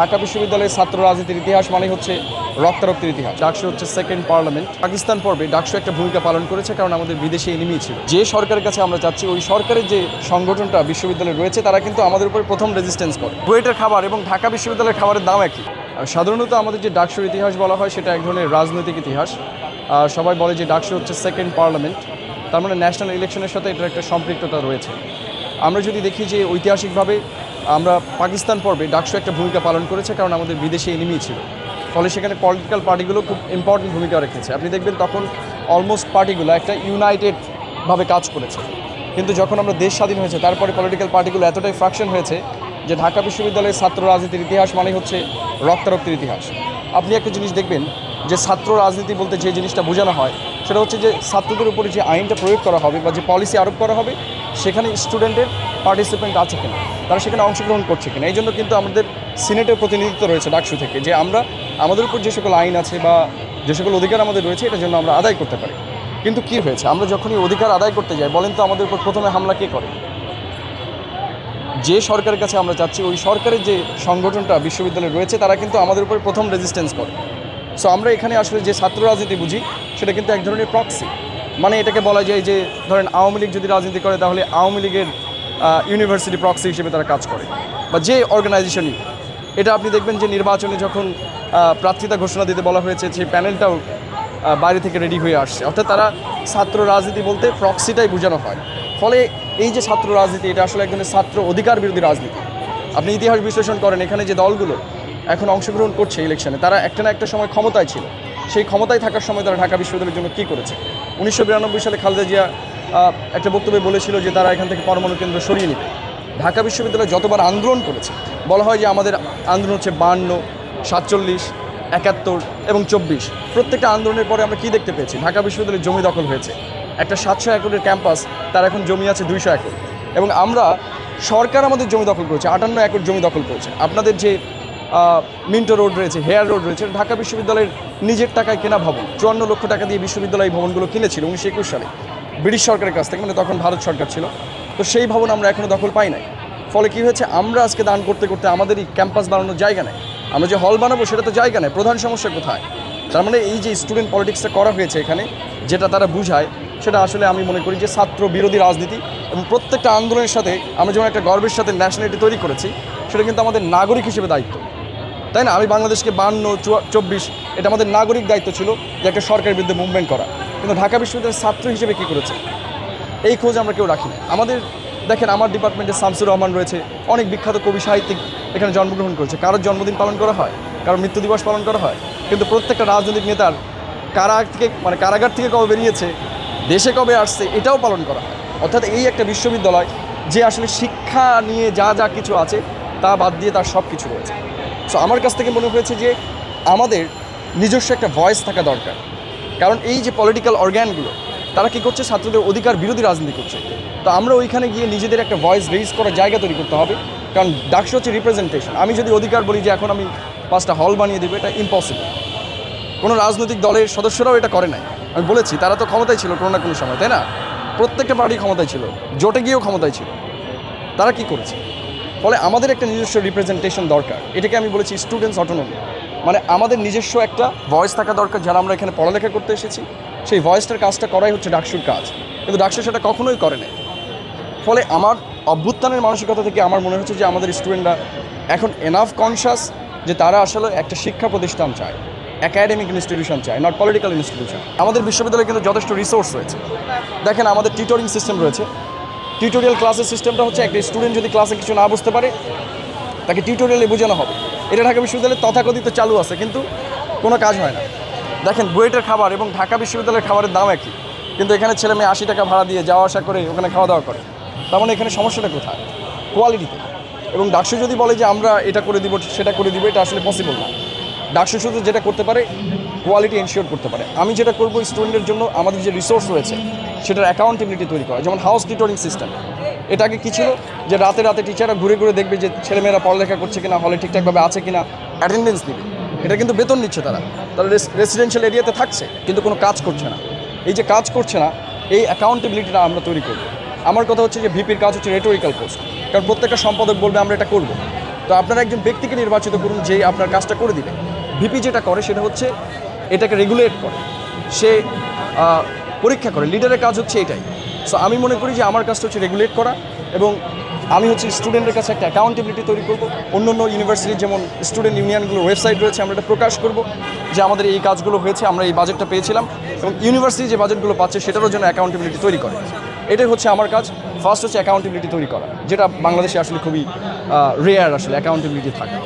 ঢাকা বিশ্ববিদ্যালয়ের ছাত্র রাজনীতির ইতিহাস মানে হচ্ছে রক্তারক্তির ইতিহাস। ডাকসু হচ্ছে সেকেন্ড পার্লামেন্ট পাকিস্তান পর্বে ডাকসু একটা ভূমিকা পালন করেছে কারণ আমাদের বিদেশি এনিমি ছিল। যে সরকারের কাছে আমরা চাচ্ছি ওই সরকারের যে সংগঠনটা বিশ্ববিদ্যালয়ে রয়েছে, তারা কিন্তু আমাদের উপরে প্রথম রেজিস্ট্যান্স করে। বুয়েটের খাবার এবং ঢাকা বিশ্ববিদ্যালয়ের খাবারের দাম একই। সাধারণত আমাদের যে ডাকসুর ইতিহাস বলা হয়, সেটা এক ধরনের রাজনৈতিক ইতিহাস। সবাই বলে যে ডাকসু হচ্ছে সেকেন্ড পার্লামেন্ট তার মানে ন্যাশনাল ইলেকশনের সাথে এটার একটা সম্পৃক্ততা রয়েছে। আমরা যদি দেখি যে ঐতিহাসিকভাবে আমরা পাকিস্তান পর্বে ডাকসু একটা ভূমিকা পালন করেছে কারণ আমাদের বিদেশি এনিমি ছিল। ফলে সেখানে পলিটিক্যাল পার্টিগুলো খুব ইম্পর্টেন্ট ভূমিকা রেখেছে। আপনি দেখবেন তখন অলমোস্ট পার্টিগুলো একটা ইউনাইটেডভাবে কাজ করেছে। কিন্তু যখন আমরা দেশ স্বাধীন হয়েছে, তারপরে পলিটিক্যাল পার্টিগুলো এতটাই ফ্রাকশন হয়েছে যে ঢাকা বিশ্ববিদ্যালয়ের ছাত্র রাজনীতির ইতিহাস মানে হচ্ছে রক্তারক্তির ইতিহাস। আপনি একটা জিনিস দেখবেন যে ছাত্র রাজনীতি বলতে যে জিনিসটা বোঝানো হয়, সেটা হচ্ছে যে ছাত্রদের উপরে যে আইনটা প্রয়োগ করা হবে বা যে পলিসি আরোপ করা হবে, সেখানে স্টুডেন্টের পার্টিসিপেন্ট আছে কিনা, তারা সেখানে অংশগ্রহণ করছে কিনা, এই জন্য কিন্তু আমাদের সিনেটের প্রতিনিধিত্ব রয়েছে ডাকসু থেকে, যে আমরা, আমাদের উপর যে সকল আইন আছে বা যে সকল অধিকার আমাদের রয়েছে, এটার জন্য আমরা আদায় করতে পারি। কিন্তু কি হয়েছে? আমরা যখনই অধিকার আদায় করতে যাই, বলেন তো আমাদের উপর প্রথমে হামলা কে করে? যে সরকারের কাছে আমরা চাচ্ছি ওই সরকারের যে সংগঠনটা বিশ্ববিদ্যালয়ে রয়েছে, তারা কিন্তু আমাদের উপরে প্রথম রেজিস্ট্যান্স করে। সো আমরা এখানে আসলে যে ছাত্র রাজনীতি বুঝি, সেটা কিন্তু এক ধরনের প্রক্সি মানে এটাকে বলা যায় যে, ধরেন আওয়ামী লীগ যদি রাজনীতি করে, তাহলে আওয়ামী লীগের ইউনিভার্সিটি প্রক্সি হিসেবে তারা কাজ করে। বা যে অর্গানাইজেশনই এটা আপনি দেখবেন যে নির্বাচনে যখন প্রার্থিতা ঘোষণা দিতে বলা হয়েছে, সেই প্যানেলটাও বাইরে থেকে রেডি হয়ে আসছে। অর্থাৎ তারা ছাত্র রাজনীতি বলতে প্রক্সিটাই বোঝানো হয়। ফলে এই যে ছাত্র রাজনীতি, এটা আসলে একজনের ছাত্র অধিকার বিরোধী রাজনীতি। আপনি ইতিহাস বিশ্লেষণ করেন, এখানে যে দলগুলো এখন অংশগ্রহণ করছে ইলেকশনে তারা একটা না একটা সময় ক্ষমতায় ছিল। সেই ক্ষমতায় থাকার সময় তারা ঢাকা বিশ্ববিদ্যালয়ের জন্য কী করেছে? উনিশশো বিরানব্বই সালে খালেদা জিয়া একটা বক্তব্যে বলেছিল যে তারা এখান থেকে পরমাণু কেন্দ্র সরিয়ে নেবে। ঢাকা বিশ্ববিদ্যালয় যতবার আন্দোলন করেছে, বলা হয় যে আমাদের আন্দোলন হচ্ছে বান্ন, সাতচল্লিশ, একাত্তর এবং চব্বিশ। প্রত্যেকটা আন্দোলনের পরে আমরা কি দেখতে পেয়েছি? ঢাকা বিশ্ববিদ্যালয়ের জমি দখল হয়েছে। একটা সাতশো একরের ক্যাম্পাস, তার এখন জমি আছে দুইশো একর। এবং আমরা সরকার আমাদের জমি দখল করেছে, আটান্ন একর জমি দখল করেছে। আপনাদের যে মিন্টো রোড রয়েছে, হেয়ার রোড রয়েছে, ঢাকা বিশ্ববিদ্যালয়ের নিজের টাকায় কেনা ভবন, চুয়ান্ন লক্ষ টাকা দিয়ে বিশ্ববিদ্যালয় ভবনগুলো কিনেছিল উনিশশো একুশ সালে। ব্রিটিশ সরকারের কাছ থেকে মানে তখন ভারত সরকার ছিল, তো সেই ভবন আমরা এখনও দখল পাই নাই। ফলে কী হয়েছে, আমরা আজকে দান করতে করতে আমাদের এই ক্যাম্পাস বানানোর জায়গা নেই। আমরা যে হল বানাবো সেটা তো জায়গা নেই, প্রধান সমস্যা কোথায়? তার মানে এই যে স্টুডেন্ট পলিটিক্সটা করা হয়েছে এখানে, যেটা তারা বুঝায়, সেটা আসলে আমি মনে করি যে ছাত্র বিরোধী রাজনীতি এবং প্রত্যেকটা আন্দোলনের সাথে আমরা যেমন একটা গর্বের সাথে ন্যাশনালিটি তৈরি করেছি, সেটা কিন্তু আমাদের নাগরিক হিসেবে দায়িত্ব। তাই না? আমি বাংলাদেশকে বান্ন চব্বিশ, এটা আমাদের নাগরিক দায়িত্ব ছিল যে একটা সরকারের বিরুদ্ধে মুভমেন্ট করা। কিন্তু ঢাকা বিশ্ববিদ্যালয়ের ছাত্র হিসেবে কী করেছে? এই খোঁজ আমরা কেউ রাখি আমাদের, দেখেন, আমার ডিপার্টমেন্টে শামসুর রহমান রয়েছে, অনেক বিখ্যাত কবি, সাহিত্যিক এখানে জন্মগ্রহণ করেছে। কারোর জন্মদিন পালন করা হয়, কারোর মৃত্যু দিবস পালন করা হয়, কিন্তু প্রত্যেকটা রাজনৈতিক নেতার কারাগার থেকে মানে কারাগার থেকে কবে বেরিয়েছে, দেশে কবে আসছে, এটাও পালন করা হয়। অর্থাৎ এই একটা বিশ্ববিদ্যালয়, যে আসলে শিক্ষা নিয়ে যা যা কিছু আছে, তা বাদ দিয়ে তার সব কিছু রয়েছে। সো আমার কাছ থেকে মনে হয়েছে যে আমাদের নিজস্ব একটা ভয়েস থাকা দরকার। কারণ এই যে পলিটিক্যাল অর্গ্যানগুলো তারা কী করছে? ছাত্রদের অধিকার বিরোধী রাজনীতি করছে। তো আমরা ওইখানে গিয়ে নিজেদের একটা ভয়েস রেজ করার জায়গা তৈরি করতে হবে। কারণ ডাকসু হচ্ছে রিপ্রেজেন্টেশন আমি যদি অধিকার বলি যে এখন আমি পাঁচটা হল বানিয়ে দেবো, এটা ইম্পসিবল কোনো রাজনৈতিক দলের সদস্যরাও এটা করে নাই। আমি বলেছি, তারা তো ক্ষমতায় ছিল কোনো না কোনো সময়, তাই না? প্রত্যেকটা পার্টি ক্ষমতায় ছিল, জোটে গিয়েও ক্ষমতায় ছিল। তারা কি করেছে? ফলে আমাদের একটা নিজস্ব রিপ্রেজেন্টেশন দরকার। এটাকে আমি বলেছি স্টুডেন্টস অটোনমি মানে আমাদের নিজস্ব একটা ভয়েস থাকা দরকার যারা আমরা এখানে পড়ালেখা করতে এসেছি। সেই ভয়েসটার কাজটা করাই হচ্ছে ডাকসুর কাজ। কিন্তু ডাকসু সেটা কখনোই করে না ফলে আমার অভ্যুত্থানের মানসিকতা থেকে আমার মনে হচ্ছে যে আমাদের স্টুডেন্টরা এখন এনাফ কনসাস যে তারা আসলে একটা শিক্ষা প্রতিষ্ঠান চায়। একাডেমিক ইনস্টিটিউশন চায় নট পলিটিক্যাল ইনস্টিটিউশন আমাদের বিশ্ববিদ্যালয়ে কিন্তু যথেষ্ট রিসোর্স রয়েছে। দেখেন আমাদের টিউটরিং সিস্টেম রয়েছে। টিউটোরিয়াল ক্লাসের সিস্টেমটা হচ্ছে একটা স্টুডেন্ট যদি ক্লাসে কিছু না বুঝতে পারে, তাকে টিউটোরিয়ালে বোঝানো হবে। এটা ঢাকা বিশ্ববিদ্যালয়ে তথাকথিত চালু আছে, কিন্তু কোনো কাজ হয় না। দেখেন, বুয়েটের খাবার এবং ঢাকা বিশ্ববিদ্যালয়ের খাবারের দাম একই, কিন্তু এখানে ছেলে মেয়ে আশি টাকা ভাড়া দিয়ে যাওয়া আসা করে ওখানে খাওয়া দাওয়া করে। তার মানে এখানে সমস্যাটা কোথায়? কোয়ালিটিতে। এবং ডাকসু যদি বলে যে আমরা এটা করে দিব, সেটা করে দিব, এটা আসলে পসিবল না। ডাকসু শুধু যেটা করতে পারে কোয়ালিটি এনশিওর করতে পারে। আমি যেটা করব স্টুডেন্টের জন্য, আমাদের যে রিসোর্স রয়েছে, সেটার অ্যাকাউন্টেবিলিটি তৈরি করা। যেমন হাউস টিউটরিং সিস্টেম এটা আগে কী ছিল? যে রাতে রাতে টিচাররা ঘুরে ঘুরে দেখবে যে ছেলেমেয়েরা পড়ালেখা করছে কিনা, হলে ঠিকঠাকভাবে আছে কিনা অ্যাটেন্ডেন্স দিবে এটা কিন্তু বেতন নিচ্ছে তারা। তারা রেসিডেন্সিয়াল এরিয়াতে থাকছে, কিন্তু কোনো কাজ করছে না। এই যে কাজ করছে না, এই অ্যাকাউন্টেবিলিটিটা আমরা তৈরি করব। আমার কথা হচ্ছে যে ভিপির কাজ হচ্ছে রেটোরিক্যাল পোস্ট কারণ প্রত্যেকটা সম্পাদক বলবে, আমরা এটা করব। তো আপনারা একজন ব্যক্তিকে নির্বাচিত করুন, যে আপনার কাজটা করে দিবে। ভিপি যেটা করে, সেটা হচ্ছে এটাকে রেগুলেট করে। সে পরীক্ষা করে। লিডারের কাজ হচ্ছে এটাই। সো আমি মনে করি যে আমার কাজটা হচ্ছে রেগুলেট করা এবং আমি হচ্ছে স্টুডেন্টের কাছে একটা অ্যাকাউন্টেবিলিটি তৈরি করব। অন্য অন্য ইউনিভার্সিটির যেমন স্টুডেন্ট ইউনিয়নগুলোর ওয়েবসাইট রয়েছে, আমরা এটা প্রকাশ করব যে আমাদের এই কাজগুলো হয়েছে, আমরা এই বাজেটটা পেয়েছিলাম এবং ইউনিভার্সিটি যে বাজেটগুলো পাচ্ছে, সেটারও জন্য অ্যাকাউন্টেবিলিটি তৈরি করে। এটাই হচ্ছে আমার কাজ। ফার্স্ট হচ্ছে অ্যাকাউন্টেবিলিটি তৈরি করা, যেটা বাংলাদেশে আসলে খুবই রেয়ার আসলে অ্যাকাউন্টেবিলিটি থাকা।